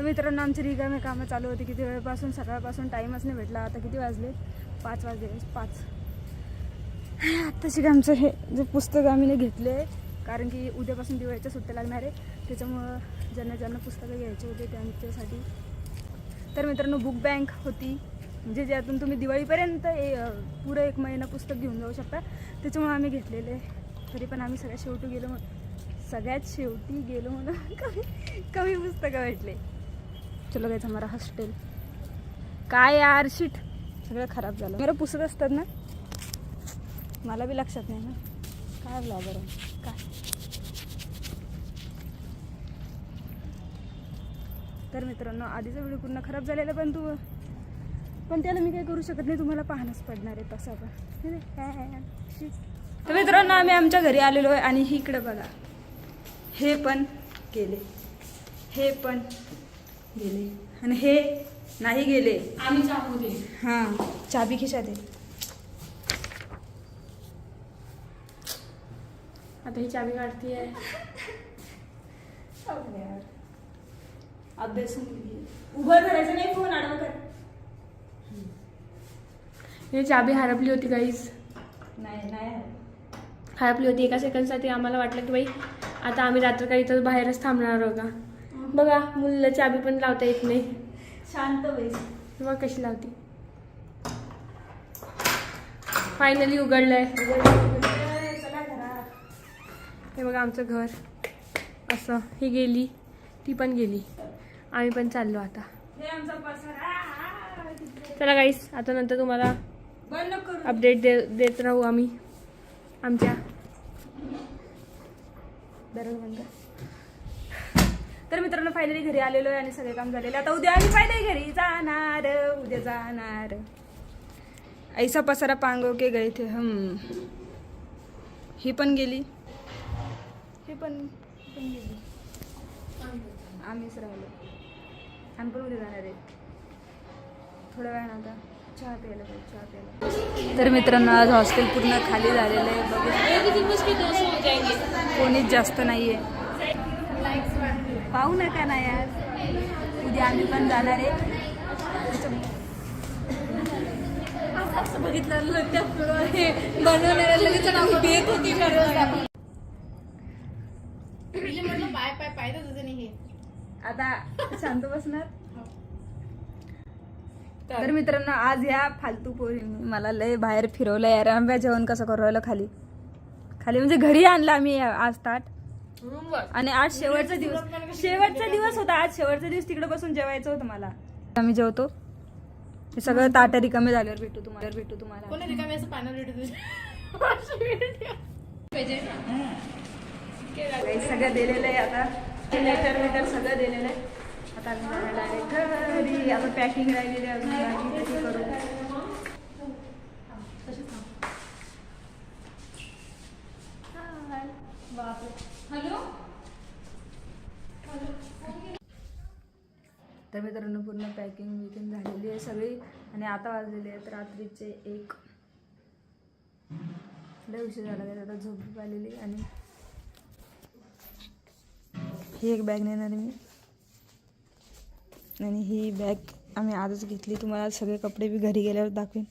तर मित्रांनो आमची रिकामे कामं चालू होती. किती वेळपासून? सकाळपासून टाईमच नाही भेटला. आता किती वाजले? पाच वाजले. पाच. आत्ताशी आमचं हे जे पुस्तक आम्ही घेतले कारण की उद्यापासून दिवाळीच्या सुट्ट्या लागणार आहे. त्याच्यामुळं ज्यांना ज्यांना पुस्तकं घ्यायचे होते त्यांच्यासाठी. तर मित्रांनो बुक बँक होती. म्हणजे ज्यातून तुम्ही दिवाळीपर्यंत ए पुरं एक महिना पुस्तक घेऊन जाऊ शकता. त्याच्यामुळे आम्ही घेतलेले. तरी पण आम्ही सगळ्यात शेवटी गेलो म्हणून सगळ्यात शेवटी गेलो म्हणून कमी कमी पुस्तकं भेटले. चलो गायचं हमारा हॉस्टेल. काय यार शीट. सगळं खराब झालं. मला पुसत असतात ना? मला बी लक्षात नाही ना. काय ब्लॉगर काय? तर मित्रांनो आधीचा व्हिडिओ पूर्ण खराब झालेला पण तू पण त्याला मी काही करू शकत नाही तुम्हाला पाहणंच पडणार आहे तसं पण. तर मित्रांनो आम्ही आमच्या घरी आलेलो आहे आणि ही इकडे बघा. हे पण केले. हे पण गेले. आणि हे नाही गेले. आम्ही दे. हां चाबी खिशात आहे. आता ही चाबी काढती आहे अभ्यास उभं राहायचं नाही फोन आडवा कर. ही चाबी हरपली होती काहीच नाही नाही हरपली. होती. एका सेकंडसाठी आम्हाला वाटलं की बाई आता आम्ही रात्र काही इथं बाहेरच थांबणार आहोत का? बघा मुलीला चाबी पण लावता येत नाही. शांत बैस. बघा कशी लावती. फायनली उघडलंय. हे बघा आमचं घर. असं ही गेली ती पण गेली. आम्ही पण चाललो आता. चला गाईस आता नंतर तुम्हाला अपडेट दे देत राहू आम्ही. आमच्या. बंद. तर मित्रांनो फायनली घरी आलेलो आहे आणि सगळे काम झालेले. आता उद्या आम्ही फायनली घरी जाणार उद्या जाणार. ऐसा पसारा पांगो के गए थे हम. ही पण गेली. ही पण पण गेली. आम्हीच राहिलो. आम्ही पण उद्या जाणार आहे. थोड्या वेळानं आता चहा प्यायला पाहिजे चहा प्यायला तर मित्रांनो आज हॉस्टेल पूर्ण खाली झालेलं आहे. बघू कोणीच जास्त नाही आहे पाहू नका ना यार. उद्या आम्ही पण जाणार आहे. असं बघितलं त्या बनवणाऱ्या लगेच भेट होती म्हटलं पाय पाय पाय तर तुझं नाही हे. आता शांत बसणार? तर मित्रांनो आज या फालतू पोरींनी मला लय बाहेर फिरवलं. यार आंब्या जेवण कसं करू राहिलं खाली? खाली म्हणजे घरी आणलं आम्ही आज ताट. आणि आज शेवटचा दिवस शेवटचा दिवस होता. आज शेवटचा दिवस तिकडे बसून जेवायचं होतं मला. आम्ही जेवतो. हे सगळं ताट रिकामे झाल्यावर भेटू तुम्हाला. भेटू तुम्हाला. कोणी रिकामी असं पाण्यावर काही सगळं दिलेलं आहे आता. लेटर वेटर सगळं दिलेलं आहे. आता आम्ही direct घरी. आता पॅकिंग राहिलेली आहे अजून. बाकी किती करू तर मित्रांनो पूर्ण पॅकिंग विकिंग झालेली आहे सगळी आणि आता वाजलेली आहेत रात्रीचे एक. लय उशीर झाला त्यात आता झोप आलेली आणि ही एक बॅग नेणार मी. आणि ही बॅग आम्ही आजच घेतली. तुम्हाला सगळे कपडे बी घरी गेल्यावर दाखवेन.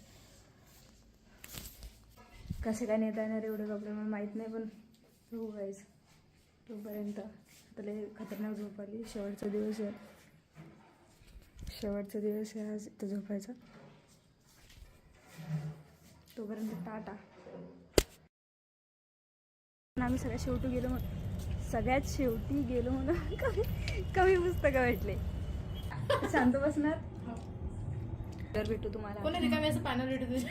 कसे काय नेता येणार एवढे कपडे मला माहीत नाही पण बघू गाईज तोपर्यंत आता लय खतरनाक झोप आली. शेवटचा दिवस आहे. शेवटचा दिवस आहे आज इथं झोपायचा. तोपर्यंत टाटा. आम्ही सगळ्यात शेवटी गेलो म्हणून सगळ्यात शेवटी गेलो म्हणून कमी कमी पुस्तकं भेटले. शांत बसणार? तर भेटू तुम्हाला. कोणी रिकामी असं पाण्यावर रेटू तुझे